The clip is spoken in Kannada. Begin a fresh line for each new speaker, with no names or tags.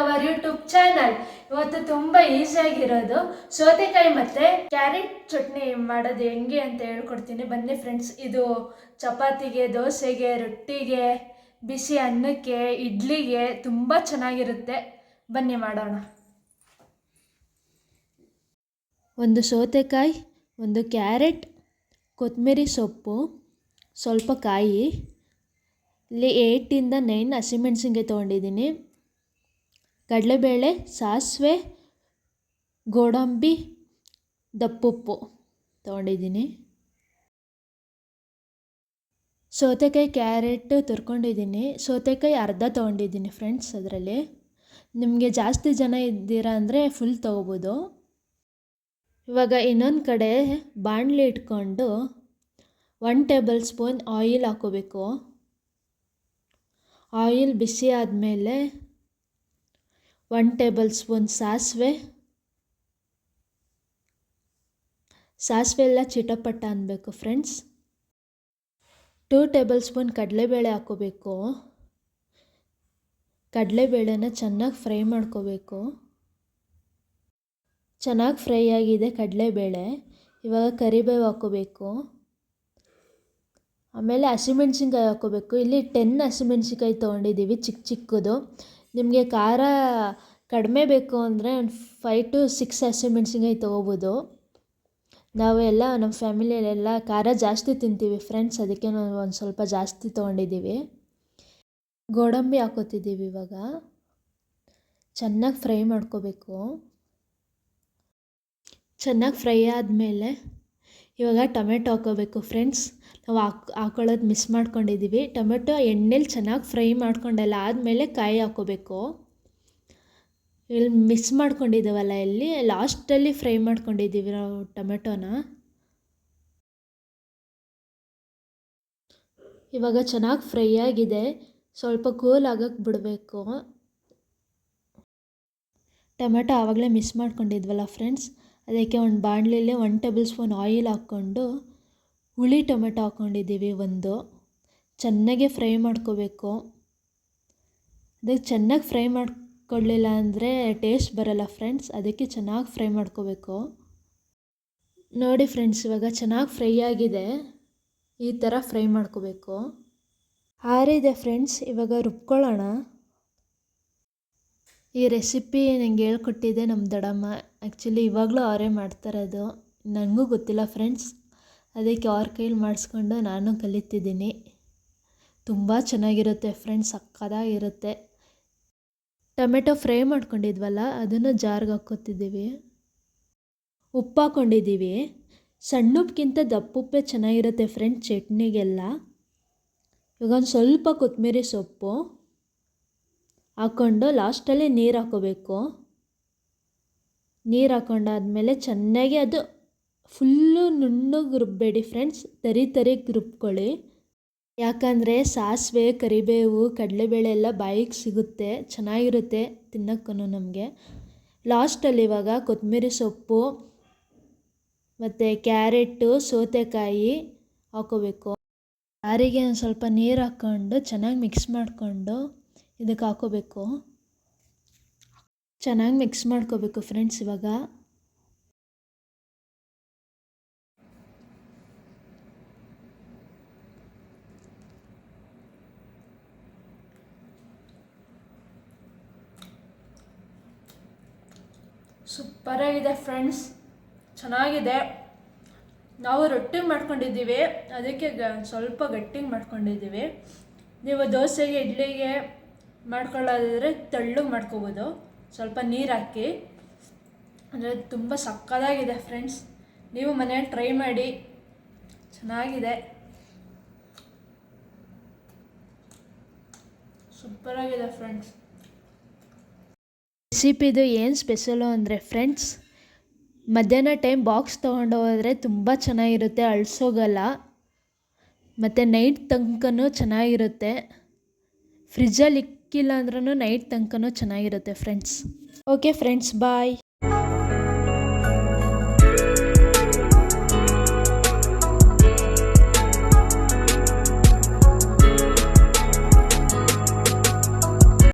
ಅವರ್ ಯೂಟ್ಯೂಬ್ ಚಾನಲ್ ಇವತ್ತು ತುಂಬ ಈಸಿಯಾಗಿರೋದು ಸೌತೆಕಾಯಿ ಮತ್ತು ಕ್ಯಾರೆಟ್ ಚಟ್ನಿ ಮಾಡೋದು ಹೆಂಗೆ ಅಂತ ಹೇಳ್ಕೊಡ್ತೀನಿ. ಬನ್ನಿ ಫ್ರೆಂಡ್ಸ್ ಇದು ಚಪಾತಿಗೆ, ದೋಸೆಗೆ, ರೊಟ್ಟಿಗೆ, ಬಿಸಿ ಅನ್ನಕ್ಕೆ, ಇಡ್ಲಿಗೆ ತುಂಬ ಚೆನ್ನಾಗಿರುತ್ತೆ. ಬನ್ನಿ ಮಾಡೋಣ. ಒಂದು ಸೌತೆಕಾಯಿ, ಒಂದು ಕ್ಯಾರೆಟ್ ಕೊತ್ತಂಬರಿ ಸೊಪ್ಪು, ಸ್ವಲ್ಪ ಕಾಯಿ ಇಲ್ಲಿ ಏಯ್ಟಿಂದ ನೈನ್ ಹಸಿಮೆಣ್ಸಿನ್ಕಾಯಿ ತೊಗೊಂಡಿದ್ದೀನಿ. ಕಡಲೆಬೇಳೆ, ಸಾಸಿವೆ, ಗೋಡಂಬಿ, ದಪ್ಪುಪ್ಪು ತೊಗೊಂಡಿದ್ದೀನಿ. ಸೌತೆಕಾಯಿ ಕ್ಯಾರೆಟ್ ತುರ್ಕೊಂಡಿದ್ದೀನಿ. ಸೌತೆಕಾಯಿ ಅರ್ಧ ತೊಗೊಂಡಿದ್ದೀನಿ ಫ್ರೆಂಡ್ಸ್ ಅದರಲ್ಲಿ. ನಿಮಗೆ ಜಾಸ್ತಿ ಜನ ಇದ್ದೀರಾ ಅಂದರೆ ಫುಲ್ ತೊಗೋಬೋದು. ಇವಾಗ ಇನ್ನೊಂದು ಕಡೆ ಬಾಣಲಿ ಇಟ್ಕೊಂಡು ಒನ್ ಟೇಬಲ್ ಸ್ಪೂನ್ ಆಯಿಲ್ ಹಾಕೋಬೇಕು. ಆಯಿಲ್ ಬಿಸಿ ಆದಮೇಲೆ ಒನ್ ಟೇಬಲ್ ಸ್ಪೂನ್ ಸಾಸಿವೆ. ಸಾಸಿವೆ ಎಲ್ಲ ಚಿಟಪಟ ಅನ್ನಬೇಕು ಫ್ರೆಂಡ್ಸ್ ಟೂ ಟೇಬಲ್ ಸ್ಪೂನ್ ಕಡಲೆಬೇಳೆ ಹಾಕೋಬೇಕು. ಕಡಲೆಬೇಳೆನ ಚೆನ್ನಾಗಿ ಫ್ರೈ ಮಾಡ್ಕೋಬೇಕು. ಚೆನ್ನಾಗಿ ಫ್ರೈ ಆಗಿದೆ ಕಡಲೆಬೇಳೆ. ಇವಾಗ ಕರಿಬೇವು ಹಾಕೋಬೇಕು. ಆಮೇಲೆ ಹಸಿಮೆಣ್ಸಿನ್ಕಾಯಿ ಹಾಕೋಬೇಕು ಇಲ್ಲಿ ಟೆನ್ ಹಸಿಮೆಣ್ಸಿನ್ಕಾಯಿ ತೊಗೊಂಡಿದ್ದೀವಿ ಚಿಕ್ಕ ಚಿಕ್ಕದು. ನಿಮಗೆ ಖಾರ ಕಡಿಮೆ ಬೇಕು ಅಂದರೆ ಒಂದು ಫೈವ್ ಟು ಸಿಕ್ಸ್ ಹಸಿಮೆಣ್ಸಿನ್ಕಾಯಿ ತೊಗೋಬೋದು. ನಾವೆಲ್ಲ ನಮ್ಮ ಫ್ಯಾಮಿಲಿಯಲ್ಲೆಲ್ಲ ಖಾರ ಜಾಸ್ತಿ ತಿಂತೀವಿ ಫ್ರೆಂಡ್ಸ್ ಅದಕ್ಕೆ ನಾವು ಒಂದು ಸ್ವಲ್ಪ ಜಾಸ್ತಿ ತೊಗೊಂಡಿದ್ದೀವಿ. ಗೋಡಂಬಿ ಹಾಕೋತಿದ್ದೀವಿ ಇವಾಗ. ಚೆನ್ನಾಗಿ ಫ್ರೈ ಮಾಡ್ಕೋಬೇಕು. ಚೆನ್ನಾಗಿ ಫ್ರೈ ಆದಮೇಲೆ ಇವಾಗ ಟೊಮೆಟೊ ಹಾಕೋಬೇಕು ಫ್ರೆಂಡ್ಸ್. ನಾವು ಹಾಕ್, ಹಾಕೊಳ್ಳೋದು ಮಿಸ್ ಮಾಡ್ಕೊಂಡಿದ್ದೀವಿ ಟೊಮೆಟೊ ಎಣ್ಣೆಲಿ ಚೆನ್ನಾಗಿ ಫ್ರೈ ಮಾಡ್ಕೊಂಡೆಲ್ಲ ಆದಮೇಲೆ ಕಾಯಿ ಹಾಕೋಬೇಕು. ಇಲ್ಲಿ ಮಿಸ್ ಮಾಡ್ಕೊಂಡಿದ್ದೀವಲ್ಲ ಇಲ್ಲಿ ಲಾಸ್ಟಲ್ಲಿ ಫ್ರೈ ಮಾಡ್ಕೊಂಡಿದ್ದೀವಿ ನಾವು ಟೊಮೆಟೊನ. ಇವಾಗ ಚೆನ್ನಾಗಿ ಫ್ರೈ ಆಗಿದೆ. ಸ್ವಲ್ಪ ಕೂಲ್ ಆಗಕ್ಕೆ ಬಿಡಬೇಕು. ಟೊಮೆಟೊ ಆವಾಗಲೇ ಮಿಸ್ ಮಾಡ್ಕೊಂಡಿದ್ವಲ್ಲ ಫ್ರೆಂಡ್ಸ್. ಅದಕ್ಕೆ ಒಂದು ಬಾಣಲಿಲಿ ಒನ್ ಟೇಬಲ್ ಸ್ಪೂನ್ ಆಯಿಲ್ ಹಾಕ್ಕೊಂಡು, ಹುಳಿ ಟೊಮೆಟೊ ಹಾಕ್ಕೊಂಡಿದ್ದೀವಿ ಒಂದು. ಚೆನ್ನಾಗೆ ಫ್ರೈ ಮಾಡ್ಕೋಬೇಕು. ಅದಕ್ಕೆ ಚೆನ್ನಾಗಿ ಫ್ರೈ ಮಾಡ್ಕೊಳ್ಳಿಲ್ಲ ಅಂದರೆ ಟೇಸ್ಟ್ ಬರಲ್ಲ ಫ್ರೆಂಡ್ಸ್ ಅದಕ್ಕೆ ಚೆನ್ನಾಗಿ ಫ್ರೈ ಮಾಡ್ಕೋಬೇಕು. ನೋಡಿ ಫ್ರೆಂಡ್ಸ್ ಇವಾಗ ಚೆನ್ನಾಗಿ ಫ್ರೈ ಆಗಿದೆ. ಈ ಥರ ಫ್ರೈ ಮಾಡ್ಕೋಬೇಕು. ಹಾರಿದೆ ಫ್ರೆಂಡ್ಸ್ ಇವಾಗ ರುಬ್ಕೊಳ್ಳೋಣ. ಈ ರೆಸಿಪಿ ನನಗೆ ಹೇಳ್ಕೊಟ್ಟಿದ್ದೆ ನಮ್ಮ ದಡಮ್ಮ ಆ್ಯಕ್ಚುಲಿ ಇವಾಗಲೂ ಅವರೇ ಮಾಡ್ತಾರದು. ನನಗೂ ಗೊತ್ತಿಲ್ಲ ಫ್ರೆಂಡ್ಸ್ ಅದಕ್ಕೆ ಅವ್ರ ಕೈಲಿ ಮಾಡಿಸ್ಕೊಂಡು ನಾನು ಕಲಿತಿದ್ದೀನಿ. ತುಂಬ ಚೆನ್ನಾಗಿರುತ್ತೆ ಫ್ರೆಂಡ್ಸ್ ಸಕ್ಕದಾಗಿರುತ್ತೆ ಟೊಮೆಟೊ ಫ್ರೈ ಮಾಡ್ಕೊಂಡಿದ್ವಲ್ಲ, ಅದನ್ನು ಜಾರ್ಗೆ ಹಾಕ್ಕೊತಿದ್ದೀವಿ. ಉಪ್ಪು ಹಾಕ್ಕೊಂಡಿದ್ದೀವಿ. ಸಣ್ಣ ಉಪ್ಪಿಗಿಂತ ದಪ್ಪುಪ್ಪೇ ಚೆನ್ನಾಗಿರುತ್ತೆ ಫ್ರೆಂಡ್ಸ್ ಚಟ್ನಿಗೆಲ್ಲ. ಇವಾಗ ಒಂದು ಸ್ವಲ್ಪ ಕೊತ್ತಂಬರಿ ಸೊಪ್ಪು. ಹಾಕ್ಕೊಂಡು ಲಾಸ್ಟಲ್ಲಿ ನೀರು ಹಾಕೋಬೇಕು. ನೀರು ಹಾಕೊಂಡಾದ್ಮೇಲೆ ಚೆನ್ನಾಗಿ ಅದು ಫುಲ್ಲು ನುಣ್ಣಗೆ ರುಬ್ಬಬೇಡಿ ಫ್ರೆಂಡ್ಸ್, ತರಿ ತರಿ ರುಬ್ಕೊಳ್ಳಿ ಯಾಕಂದರೆ ಸಾಸಿವೆ, ಕರಿಬೇವು, ಕಡಲೆಬೇಳೆ ಎಲ್ಲ ಬಾಯಿಗೆ ಸಿಗುತ್ತೆ, ಚೆನ್ನಾಗಿರುತ್ತೆ ತಿನ್ನೋಕ್ಕೂ ನಮಗೆ. ಲಾಸ್ಟಲ್ಲಿ ಇವಾಗ ಕೊತ್ತಂಬರಿ ಸೊಪ್ಪು, ಮತ್ತು ಕ್ಯಾರೆಟು ಸೌತೆಕಾಯಿ ಹಾಕೋಬೇಕು. ಸಾರಿಗೆ ಒಂದು ಸ್ವಲ್ಪ ನೀರು ಹಾಕ್ಕೊಂಡು ಚೆನ್ನಾಗಿ ಮಿಕ್ಸ್ ಮಾಡಿಕೊಂಡು ಇದಕ್ಕೆ ಹಾಕೋಬೇಕು. ಚೆನ್ನಾಗಿ ಮಿಕ್ಸ್ ಮಾಡ್ಕೋಬೇಕು ಫ್ರೆಂಡ್ಸ್ ಇವಾಗ. ಸೂಪರಾಗಿದೆ ಫ್ರೆಂಡ್ಸ್ ಚೆನ್ನಾಗಿದೆ. ನಾವು ರೊಟ್ಟಿ ಮಾಡ್ಕೊಂಡಿದ್ದೀವಿ. ಅದಕ್ಕೆ ಸ್ವಲ್ಪ ಗಟ್ಟಿಗೆ ಮಾಡ್ಕೊಂಡಿದ್ದೀವಿ. ನೀವು ದೋಸೆಗೆ, ಇಡ್ಲಿಗೆ ಮಾಡ್ಕೊಳ್ಳೋದಾದರೆ ತೆಳ್ಳಗೆ ಮಾಡ್ಕೋಬೋದು. ಸ್ವಲ್ಪ ನೀರು ಹಾಕಿ. ಅಂದರೆ ತುಂಬ ಸಕ್ಕದಾಗಿದೆ ಫ್ರೆಂಡ್ಸ್ ನೀವು ಮನೆಯಲ್ಲಿ ಟ್ರೈ ಮಾಡಿ. ಚೆನ್ನಾಗಿದೆ. ಸೂಪರಾಗಿದೆ ಫ್ರೆಂಡ್ಸ್ ರೆಸಿಪಿದು ಏನು ಸ್ಪೆಷಲು ಅಂದರೆ ಫ್ರೆಂಡ್ಸ್ ಮಧ್ಯಾಹ್ನ ಟೈಮ್ ಬಾಕ್ಸ್ ತೊಗೊಂಡು ಹೋದರೆ ತುಂಬ ಚೆನ್ನಾಗಿರುತ್ತೆ, ಅಳಿಸೋಗಲ್ಲ. ಮತ್ತು ನೈಟ್ ತನಕನೂ ಚೆನ್ನಾಗಿರುತ್ತೆ. ಫ್ರಿಜ್ಜಲ್ಲಿ ಇಕ್ಕಿಲ್ಲ ಅಂದ್ರೂ ನೈಟ್ ತನಕನೂ ಚೆನ್ನಾಗಿರುತ್ತೆ ಫ್ರೆಂಡ್ಸ್ ಓಕೆ ಫ್ರೆಂಡ್ಸ್ ಬಾಯ್